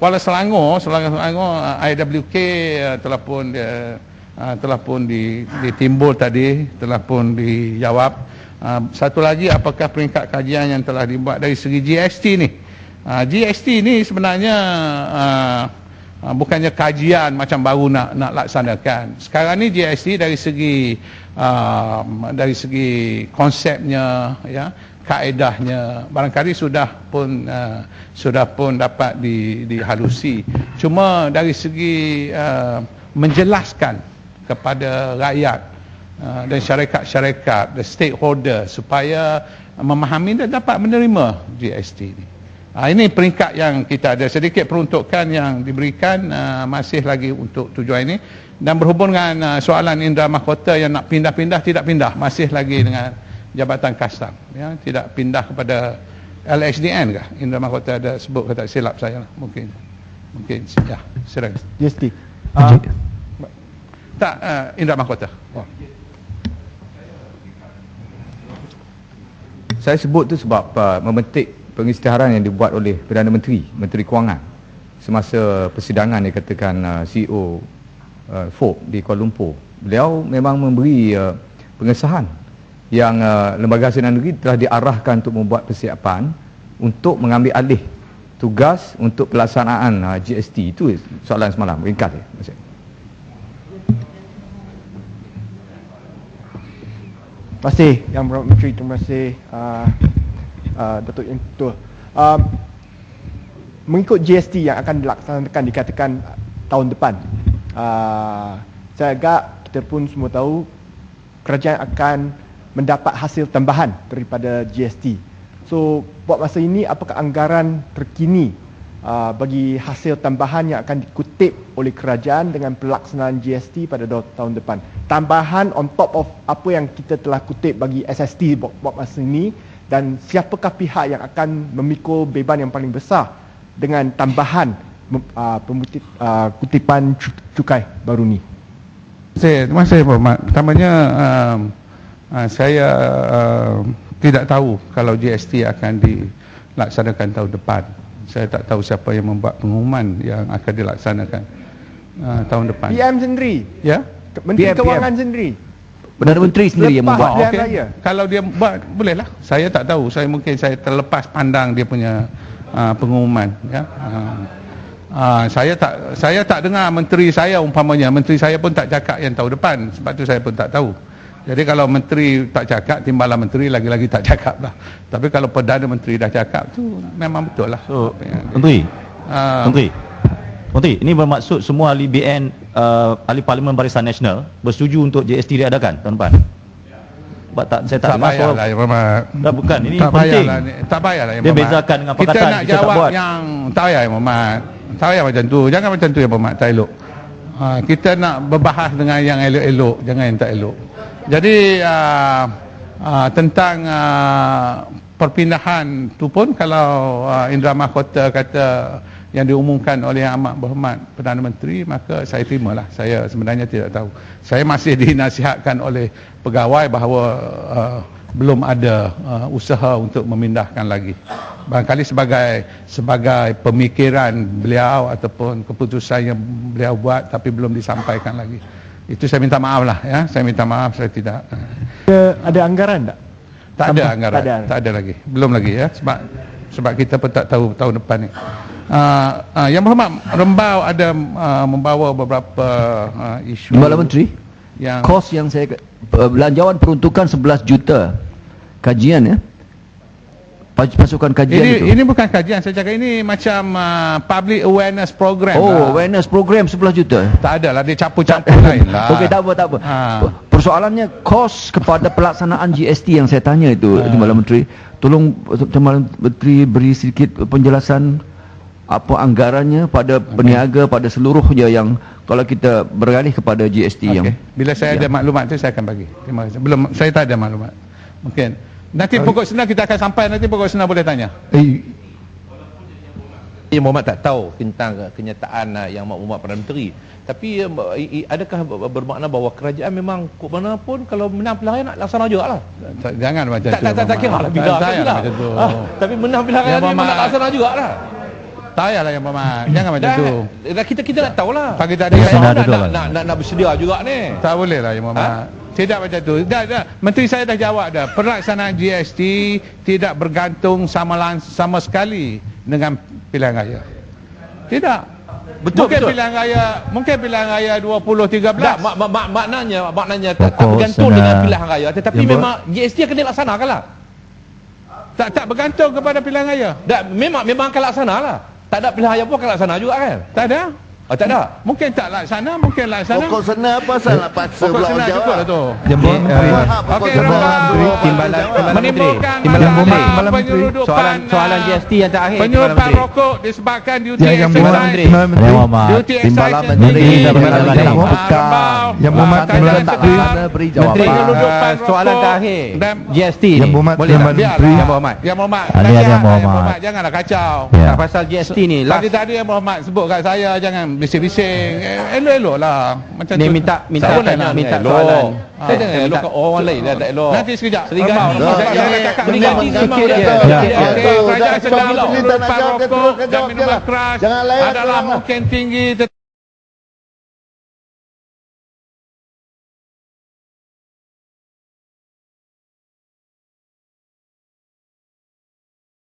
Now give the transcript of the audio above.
Kuala Selangor, Selangor, Selangor uh, IWK uh, telah pun uh, uh, telah pun di, ditimbul tadi, telah pun dijawab. Satu lagi apakah peringkat kajian yang telah dibuat dari segi GST ni? GST ni sebenarnya bukannya kajian macam baru nak nak laksanakan. Sekarang ni GST dari segi uh, dari segi konsepnya ya kaedahnya. Barangkali sudah pun uh, sudah pun dapat di, dihalusi. Cuma dari segi uh, menjelaskan kepada rakyat uh, dan syarikat-syarikat the stakeholder supaya memahami dan dapat menerima GST ini. Uh, ini peringkat yang kita ada. Sedikit peruntukan yang diberikan uh, masih lagi untuk tujuan ini. Dan berhubung dengan uh, soalan Indra Mahkota yang nak pindah-pindah tidak pindah. Masih lagi dengan Jabatan Kastam ya. Tidak pindah kepada LHDN kah? Indra Mahkota ada sebut kata silap saya lah. mungkin mungkin ya serang JST uh, tak uh, Indra Mahkota. Oh. saya sebut tu sebab uh, memetik pengisytiharan yang dibuat oleh Perdana Menteri Menteri Kewangan. Semasa persidangan dia katakan uh, CEO uh, FOB di Kuala Lumpur. Beliau memang memberi uh, pengesahan yang uh, lembaga hasil negeri telah diarahkan untuk membuat persiapan untuk mengambil alih tugas untuk pelaksanaan uh, GST itu soalan semalam. Ringkas ya Terima kasih. Yang Berhormat Menteri terima kasih uh, uh, Datuk uh, mengikut GST yang akan dilaksanakan dikatakan tahun depan uh, saya agak kita pun semua tahu kerajaan akan mendapat hasil tambahan daripada GST. So buat masa ini apakah anggaran terkini uh, bagi hasil tambahan yang akan dikutip oleh kerajaan dengan pelaksanaan GST pada tahun depan? Tambahan on top of apa yang kita telah kutip bagi SST buat, buat masa ini dan siapakah pihak yang akan memikul beban yang paling besar dengan tambahan uh, pemutip, uh, kutipan cukai baru ni? Terima kasih. Pertamanya, uh, uh, saya uh, tidak tahu kalau GST akan dilaksanakan tahun depan. Saya tak tahu siapa yang membuat pengumuman yang akan dilaksanakan uh, tahun depan. PM sendiri. Ya. Menteri PM, Kewangan PM. sendiri. Perdana Menteri sendiri yang membuat. Oh, okay. Kalau dia buat bolehlah. Saya tak tahu. Saya mungkin saya terlepas pandang dia punya uh, pengumuman. Ya. Uh, uh, saya tak saya tak dengar menteri saya umpamanya menteri saya pun tak cakap yang tahun depan sebab tu saya pun tak tahu. Jadi kalau menteri tak cakap, timbalan menteri lagi-lagi tak cakap lah. Tapi kalau Perdana Menteri dah cakap tu memang betul lah. So, Menteri, uh, Menteri, Menteri, ini bermaksud semua ahli BN, uh, ahli Parlimen Barisan Nasional bersetuju untuk JST diadakan tahun depan? Sebab tak, saya tak, tak soal. Lah, tak bukan, ini tak penting. Lah, tak payah lah. Dia bezakan dengan pakatan. Kita nak jawab kita yang tak payah, Muhammad. Tak payah macam tu. Jangan macam tu ya, Muhammad. Tak elok. Ha, kita nak berbahas dengan yang elok-elok. Jangan yang tak elok. Jadi uh, uh, tentang uh, perpindahan tu pun kalau uh, Indra Mahkota kata yang diumumkan oleh Yang Amat Berhormat Perdana Menteri maka saya terimalah saya sebenarnya tidak tahu saya masih dinasihatkan oleh pegawai bahawa uh, belum ada uh, usaha untuk memindahkan lagi barangkali sebagai sebagai pemikiran beliau ataupun keputusan yang beliau buat tapi belum disampaikan lagi itu saya minta maaf lah ya. Saya minta maaf saya tidak. Ada, ada anggaran tak? Tak ada anggaran. Tak ada. tak ada lagi. Belum lagi ya. Sebab sebab kita pun tak tahu tahun depan ni. Uh, uh, yang berhormat Rembau ada uh, membawa beberapa uh, isu. Timbalan Menteri. Yang kos yang saya belanjawan peruntukan 11 juta kajian ya pasukan kajian ini, itu. Ini bukan kajian, saya cakap ini macam uh, public awareness program. Oh, lah. awareness program 11 juta. Tak ada lah, dia campur-campur lain lah. Okey, tak apa, tak apa. Ha. Persoalannya kos kepada pelaksanaan GST yang saya tanya itu, ha. Timbalan Menteri. Tolong Timbalan Menteri beri sedikit penjelasan apa anggarannya pada okay. peniaga pada seluruhnya yang kalau kita beralih kepada GST okay. yang bila saya ya. ada maklumat tu saya akan bagi terima kasih belum saya tak ada maklumat mungkin Nanti pokok senang kita akan sampai nanti pokok senang boleh tanya. Eh. Yang Muhammad tak tahu tentang kenyataan uh, yang Muhammad Perdana Menteri. Tapi uh, adakah bermakna bahawa kerajaan memang kok mana pun kalau menang pilihan nak laksana juga lah. Jangan macam tak, tu. Tak, tak, tak kira lah. Bila, tak, tak, macam tu. Tapi menang pilihan ni memang nak laksana juga lah. Tak payahlah yang Muhammad. Jangan macam tu. dah kita kita nak tahu lah. Pagi tadi Saya nak, nak, lah. nak, nak, nak bersedia juga ni. Tak boleh lah yang Muhammad. Tidak macam tu. Dah, dah. Menteri saya dah jawab dah. Pelaksanaan GST tidak bergantung sama sama sekali dengan pilihan raya. Tidak. Betul, mungkin betul. pilihan raya, mungkin pilihan raya 20 13. Tak, mak, mak, mak, maknanya maknanya tak, tak bergantung dengan pilihan raya tetapi memang GST akan dilaksanakan lah. tak tak bergantung kepada pilihan raya. Tak, memang memang akan laksana lah. Tak ada pilihan raya pun akan laksana juga kan? Tak ada. Oh, tak ada. Mungkin tak laksana, mungkin laksana. Pokok sana apa salah paksa Pokok pula orang cukup jawab. lah tu. Jemput Faham, pokok Okey, Timbalan- timbalan- Timbalan Menteri. Timbalan penyeludupan Soalan soalan GST yang terakhir penyurupan Timbalan Menteri. rokok disebabkan duty exercise Timbalan Menteri. Duty Timbalan exercise Menteri. tinggi. Timbalan Ah, Menteri. Yang Muhammad Ah, Timbalan tanya tak Menteri. mana beri jawapan. Ah, soalan terakhir dan GST Yang ni Muhammad boleh tak Timbalan biarlah. Menteri. Yang Muhammad. Yang Muhammad. Ada Nasihat yang Muhammad. Janganlah kacau. Tak pasal GST ni Tadi tadi yang Muhammad sebut kat saya jangan bising-bising. Eh, Elok-elok lah. Macam ni tu. minta minta Tak boleh nak minta soalan. Saya jangan Saya elok minta- kat orang lain dah tak elok. Nanti sekejap. Dah, Jangan jangan cakap. Serigati Rambau. memang sikit dia je. tak- Ya. dia- Okey, Betul, kerajaan dah, sedang sebab menurunkan kita nak jawab, dia rokok terus dan jawab minuman je lah. keras Jangan layan adalah orang lah. mungkin tinggi